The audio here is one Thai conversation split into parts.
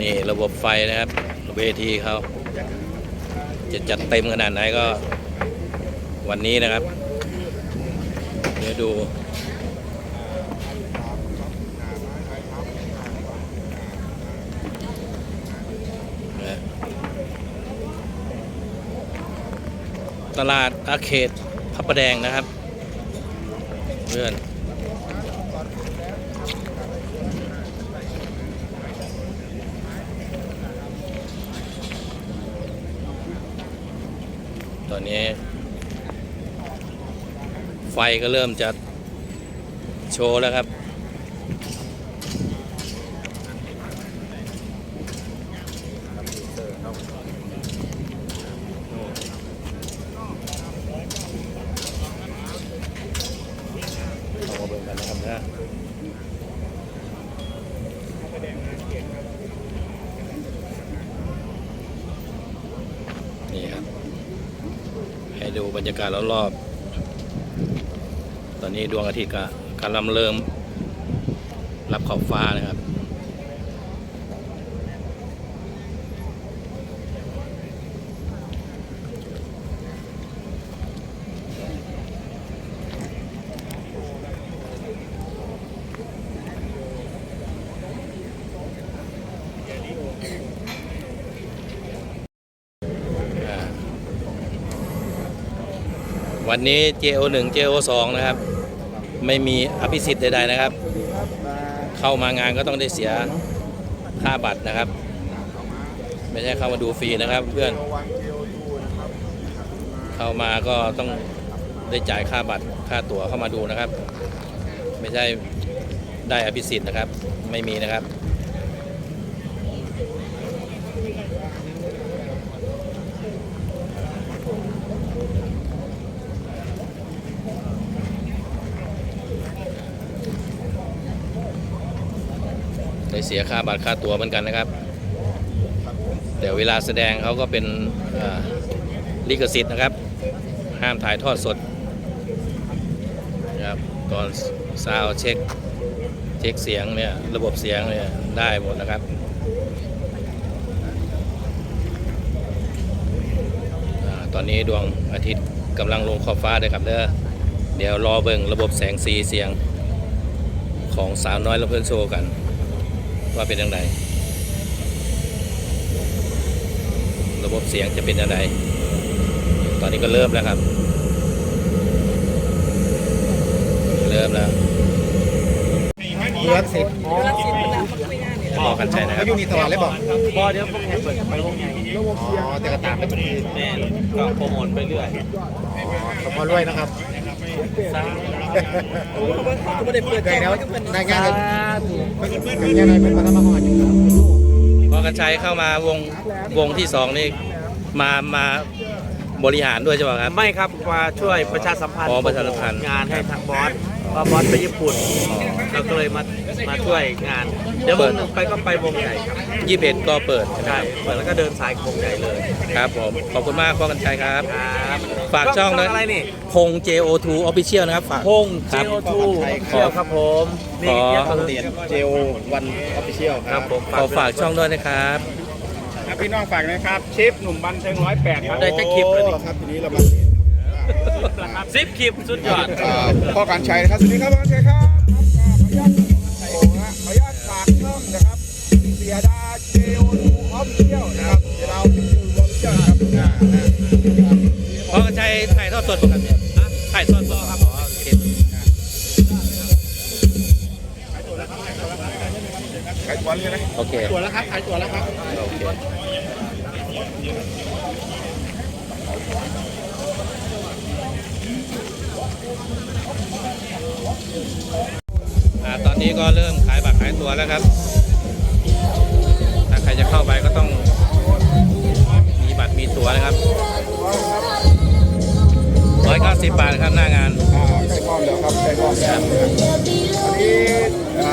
นี่ระบบไฟนะครับ เวทีเขาจะจัดเต็มขนาดไหนก็วันนี้นะครับ เดี๋ยวดูตลาดอาเขตพระประแดงนะครับ เพื่อน ตอนนี้ ไฟก็เริ่มจะโชว์แล้วครับ เอามาเบิ่งกันนะครับนะนี่ครับ ให้ ดูบรรยากาศรอบๆ ตอนนี้ดวงอาทิตย์ก็กำลังเริ่มรับขอบฟ้านะครับ วันนี้ JO1 JO2 นะครับ ไม่มีอภิสิทธิ์ใดๆนะครับ เข้ามางานก็ต้องได้เสียค่าบัตรนะครับ ไม่ใช่เข้ามาดูฟรีนะครับ เพื่อนเข้ามาก็ต้องได้จ่ายค่าบัตรค่าตั๋วเข้ามาดูนะครับ ไม่ใช่ได้อภิสิทธิ์นะครับ ไม่มีนะครับ ได้เสียค่าบัตรค่าตั๋วเหมือนกันนะครับ แต่เวลาแสดงเขาก็เป็นลิขสิทธิ์นะครับ ห้ามถ่ายทอดสดนะครับตอนซาวเช็คเช็คเสียงเนี่ยระบบเสียงเนี่ยได้หมดนะครับอตอนนี้ดวงอาทิตย์กำลังลงขอบฟ้าเลยครับเด้อเดี๋ยวรอเบิ่งระบบแสงสีเสียงของสาวน้อยละเพื่อนโชว์กัน ว่าเป็นยังไงระบบเสียงจะเป็นยังไงตอนนี้ก็เริ่มแล้วครับ เริ่มแล้วดูรักสิบอกกันใช่นะครับเขาอยู่นี่ตลอดเลยบอกพอเดี๋ยวพวกนี้เปิดไปวงใหญ่อ๋อแต่กระตามไม่เป็นทีแม่ก็โปรโมทไปเรื่อยขอบคุณด้วยนะครับสาไม่ได้เปิดใจแล้วรายงาน เลยเป็นยังไงเป็นมาทำมาหอดอยู่พอกันชัยเข้ามาวงวงที่สองนี่มามาบริหารด้วยใช่ไหมครับ ไม่ครับมาช่วยประชาสัมพันธ์อ๋อประชาสัมพันธ์ งานให้ทางบอส เพราะบอสไปญี่ปุ่นเราก็เลยมามาช่วยงาน เดี๋ยววงหนึ่งไปก็ไปวงใหญ่ครับยี่สิบเอ็ดก็เปิดใช่เปิดแล้วก็เดินสายวงใหญ่เลยครับผมขอบคุณมากพ่อกันชัยครับ ครับฝากช่องด้วยอะไรนี่พง JO2 Official นะครับฝาก พงครับ JO2 เชี่ยวครับผมนี่ขอเยี่ยมเลยเดียนเจลวันออฟฟิเชียลครับผมขอฝากช่องด้วยนะครับ พี่น้องฝากนะครับ ชิปหนุ่มบันเทิงร้อยแปดครับ ได้แค่คลิปเลย ครับทีนี้เรามา สิบคลิปสุดยอดพ่อการชัยนะครับสวัสดีครับพ่อการชัยครับครับขออนุญาตโอ้โหขออนุญาตฝากช่องนะครับเสียดาเจโอทูออฟเชียลนะครับเสียดาเจโอทูออฟฟิเชียลนะครับอ่าอ่าพ่อกันชัยถ่ายทอดสดปกติถ่ายทอดสดครับอ๋อโอเคขายตัวเลยนะโอเคตัวแล้วครับขายตัวแล้วครับโอเค ตอนนี้ก็เริ่มขายบัตรขายตัวแล้วครับ ถ้าใครจะเข้าไปก็ต้องมีบัตรมีตั๋วนะครับ190บาทครับหน้างานอ่าใกล้พร้อมแล้วครับใกล้พร้อมแล้วนะครับอันนี้อ่า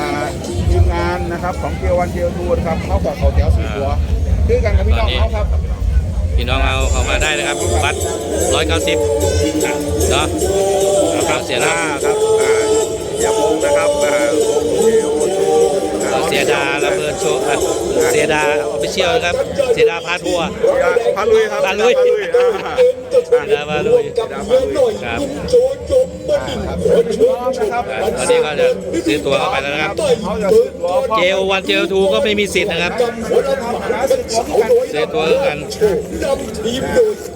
ทีมงานนะครับของเกียววันเกียวทูนะครับเขากับเขาแถวสี่ตัวคือกันกับพี่น้องเขาครับ พี่น้องเอาเข้ามาได้นะครับบัตร190เนาะเอาครับเสียหน้าเนาะครับอ่าอย่าพงนะครับอ่าวงเค สียสียดาระเบิดโชว์อะเสียดาออฟฟิเชียลครับ เสียดาพาทัวร์พาลุยครับพาลุยอ่าเสียดาพาลุยกับเมียหน่อยครับโจโจมดิขอเชิญชมครับตอนนี้ก็จะซื้อตัวเข้าไปแล้วนะครับเขาจะซื้อตัวเจลวันเจลทูก็ไม่มีสิทธิ์นะครับกับหัวหน้าหมาเป็นสาวน้อยซื้อตัวกัน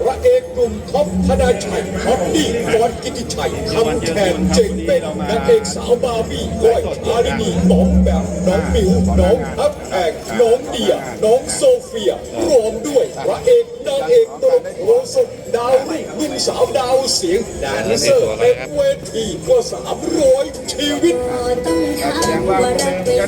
พระเอกหนุ่มท็อปธนาชัยฮอตดี้บอลกิติชัยคำแทนเจงเป็นนางเอกสาวบาร์บี้ก้อยอารินีน้องแบบน้องมิวน้องฮับแพงน้องเดียน้องโซเฟีย รวมด้วยพระเอกนางเอกตลกโรสดดาวรุ่งนุ่มสาวดาวเสียงแดนเซอร์เต็มเวทีกว่า300ชีวิตต้องถามว่ารักเป็น